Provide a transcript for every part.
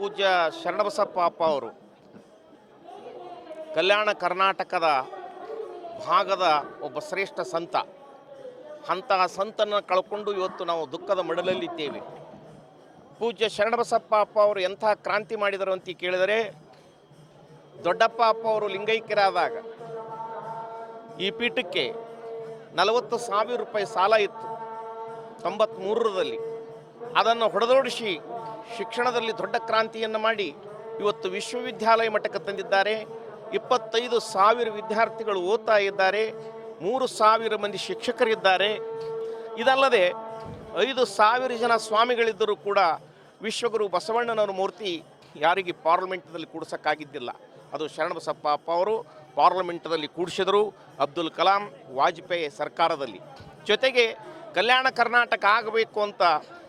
ಪೂಜ್ಯ ಶರಣಬಸಪ್ಪ ಅಪ್ಪ ಅವರು ಕಲ್ಯಾಣ ಕರ್ನಾಟಕದ ಭಾಗದ ಒಬ್ಬ ಶ್ರೇಷ್ಠ ಸಂತ. ಅಂತಹ ಸಂತನ ಕಳ್ಕೊಂಡು ಇವತ್ತು ನಾವು ದುಃಖದ ಮಡಲಲ್ಲಿದ್ದೇವೆ ಪೂಜ್ಯ ಶರಣಬಸಪ್ಪ ಅಪ್ಪ ಅವರು ಎಂಥ ಕ್ರಾಂತಿ ಮಾಡಿದರು ಅಂತ ಕೇಳಿದರೆ, ದೊಡ್ಡಪ್ಪ ಅಪ್ಪ ಅವರು ಲಿಂಗೈಕ್ಯರಾದಾಗ ಈ ಪೀಠಕ್ಕೆ ನಲವತ್ತು ಸಾವಿರ ರೂಪಾಯಿ ಸಾಲ ಇತ್ತು. ತೊಂಬತ್ತ್ಮೂರರಲ್ಲಿ ಅದನ್ನು ಹೊಡೆದೋಡಿಸಿ ಶಿಕ್ಷಣದಲ್ಲಿ ದೊಡ್ಡ ಕ್ರಾಂತಿಯನ್ನು ಮಾಡಿ ಇವತ್ತು ವಿಶ್ವವಿದ್ಯಾಲಯ ಮಟ್ಟಕ್ಕೆ ತಂದಿದ್ದಾರೆ. ಇಪ್ಪತ್ತೈದು ಸಾವಿರ ವಿದ್ಯಾರ್ಥಿಗಳು ಓದ್ತಾ ಇದ್ದಾರೆ. ಮೂರು ಸಾವಿರ ಮಂದಿ ಶಿಕ್ಷಕರಿದ್ದಾರೆ. ಇದಲ್ಲದೆ ಐದು ಸಾವಿರ ಜನ ಸ್ವಾಮಿಗಳಿದ್ದರೂ ಕೂಡ ವಿಶ್ವಗುರು ಬಸವಣ್ಣನವರ ಮೂರ್ತಿ ಯಾರಿಗೆ ಪಾರ್ಲಿಮೆಂಟ್ನಲ್ಲಿ ಕೂಡಿಸೋಕ್ಕಾಗಿದ್ದಿಲ್ಲ. ಅದು ಶರಣಬಸಪ್ಪ ಅಪ್ಪ ಅವರು ಪಾರ್ಲಿಮೆಂಟ್ನಲ್ಲಿ ಕೂಡಿಸಿದರು ಅಬ್ದುಲ್ ಕಲಾಂ ವಾಜಪೇಯಿ ಸರ್ಕಾರದಲ್ಲಿ. ಜೊತೆಗೆ ಕಲ್ಯಾಣ ಕರ್ನಾಟಕ ಆಗಬೇಕು ಅಂತ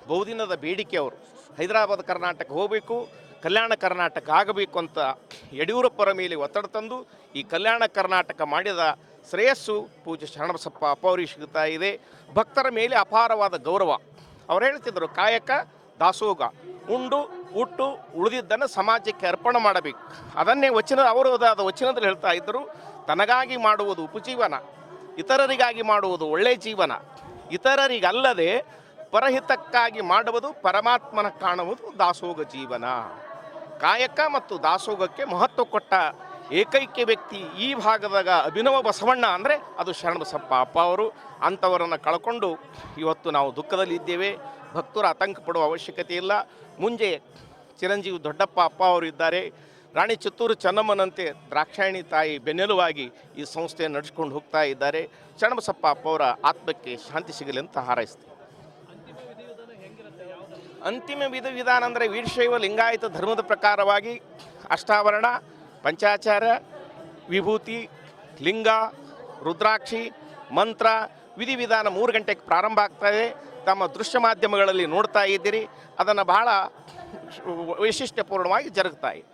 ಬಹುದಿನದ ಬೇಡಿಕೆ ಅವರು. ಹೈದರಾಬಾದ್ ಕರ್ನಾಟಕ ಹೋಗಬೇಕು, ಕಲ್ಯಾಣ ಕರ್ನಾಟಕ ಆಗಬೇಕು ಅಂತ ಯಡಿಯೂರಪ್ಪರ ಮೇಲೆ ಒತ್ತಡ ತಂದು ಈ ಕಲ್ಯಾಣ ಕರ್ನಾಟಕ ಮಾಡಿದ ಶ್ರೇಯಸ್ಸು ಪೂಜೆ ಶರಣಬಸಪ್ಪ ಅವರಿಗೆ ಸಿಗ್ತಾ ಇದೆ. ಭಕ್ತರ ಮೇಲೆ ಅಪಾರವಾದ ಗೌರವ. ಅವ್ರು ಹೇಳ್ತಿದ್ರು, ಕಾಯಕ, ದಾಸೋಗ, ಉಂಡು ಉಟ್ಟು ಉಳಿದಿದ್ದನ್ನು ಸಮಾಜಕ್ಕೆ ಅರ್ಪಣೆ ಮಾಡಬೇಕು. ಅದನ್ನೇ ವಚನ, ಅವರು ಅದಾದ ವಚನದಲ್ಲಿ ಹೇಳ್ತಾ ಇದ್ದರು, ತನಗಾಗಿ ಮಾಡುವುದು ಉಪಜೀವನ, ಇತರರಿಗಾಗಿ ಮಾಡುವುದು ಒಳ್ಳೆಯ ಜೀವನ, ಇತರರಿಗಲ್ಲದೆ ಪರಹಿತಕ್ಕಾಗಿ ಮಾಡುವುದು, ಪರಮಾತ್ಮನ ಕಾಣುವುದು ದಾಸೋಗ ಜೀವನ. ಕಾಯಕ ಮತ್ತು ದಾಸೋಗಕ್ಕೆ ಮಹತ್ವ ಕೊಟ್ಟ ಏಕೈಕ ವ್ಯಕ್ತಿ ಈ ಭಾಗದಾಗ ಅಭಿನವ ಬಸವಣ್ಣ ಅಂದರೆ ಅದು ಶರಣಬಸಪ್ಪ ಅಪ್ಪ ಅವರು. ಅಂಥವರನ್ನು ಕಳ್ಕೊಂಡು ಇವತ್ತು ನಾವು ದುಃಖದಲ್ಲಿ ಇದ್ದೇವೆ. ಭಕ್ತರು ಆತಂಕ ಪಡುವ ಅವಶ್ಯಕತೆ ಇಲ್ಲ. ಮುಂಜೆ ಚಿರಂಜೀವಿ ದೊಡ್ಡಪ್ಪ ಅಪ್ಪ ಅವರು ಇದ್ದಾರೆ. ರಾಣಿ ಚಿತ್ತೂರು ಚೆನ್ನಮ್ಮನಂತೆ ದ್ರಾಕ್ಷಾಯಣಿ ತಾಯಿ ಬೆನ್ನೆಲುವಾಗಿ ಈ ಸಂಸ್ಥೆಯನ್ನು ನಡೆಸ್ಕೊಂಡು ಹೋಗ್ತಾ ಇದ್ದಾರೆ. ಶರಣಬಸಪ್ಪ ಅಪ್ಪ ಅವರ ಆತ್ಮಕ್ಕೆ ಶಾಂತಿ ಸಿಗಲಿ ಅಂತ ಹಾರೈಸ್ತೀನಿ. ಅಂತಿಮ ವಿಧ ವಿಧಾನ ಅಂದರೆ ವೀರಶೈವ ಲಿಂಗಾಯತ ಧರ್ಮದ ಪ್ರಕಾರವಾಗಿ ಅಷ್ಟಾವರಣ, ಪಂಚಾಚಾರ, ವಿಭೂತಿ, ಲಿಂಗ, ರುದ್ರಾಕ್ಷಿ, ಮಂತ್ರ ವಿಧಿವಿಧಾನ ಮೂರು ಗಂಟೆಗೆ ಪ್ರಾರಂಭ ಆಗ್ತದೆ. ತಮ್ಮ ದೃಶ್ಯ ಮಾಧ್ಯಮಗಳಲ್ಲಿ ನೋಡ್ತಾ ಇದ್ದೀರಿ. ಅದನ್ನು ಬಹಳ ವೈಶಿಷ್ಟ್ಯಪೂರ್ಣವಾಗಿ ಜರುಗ್ತಾ ಇದೆ.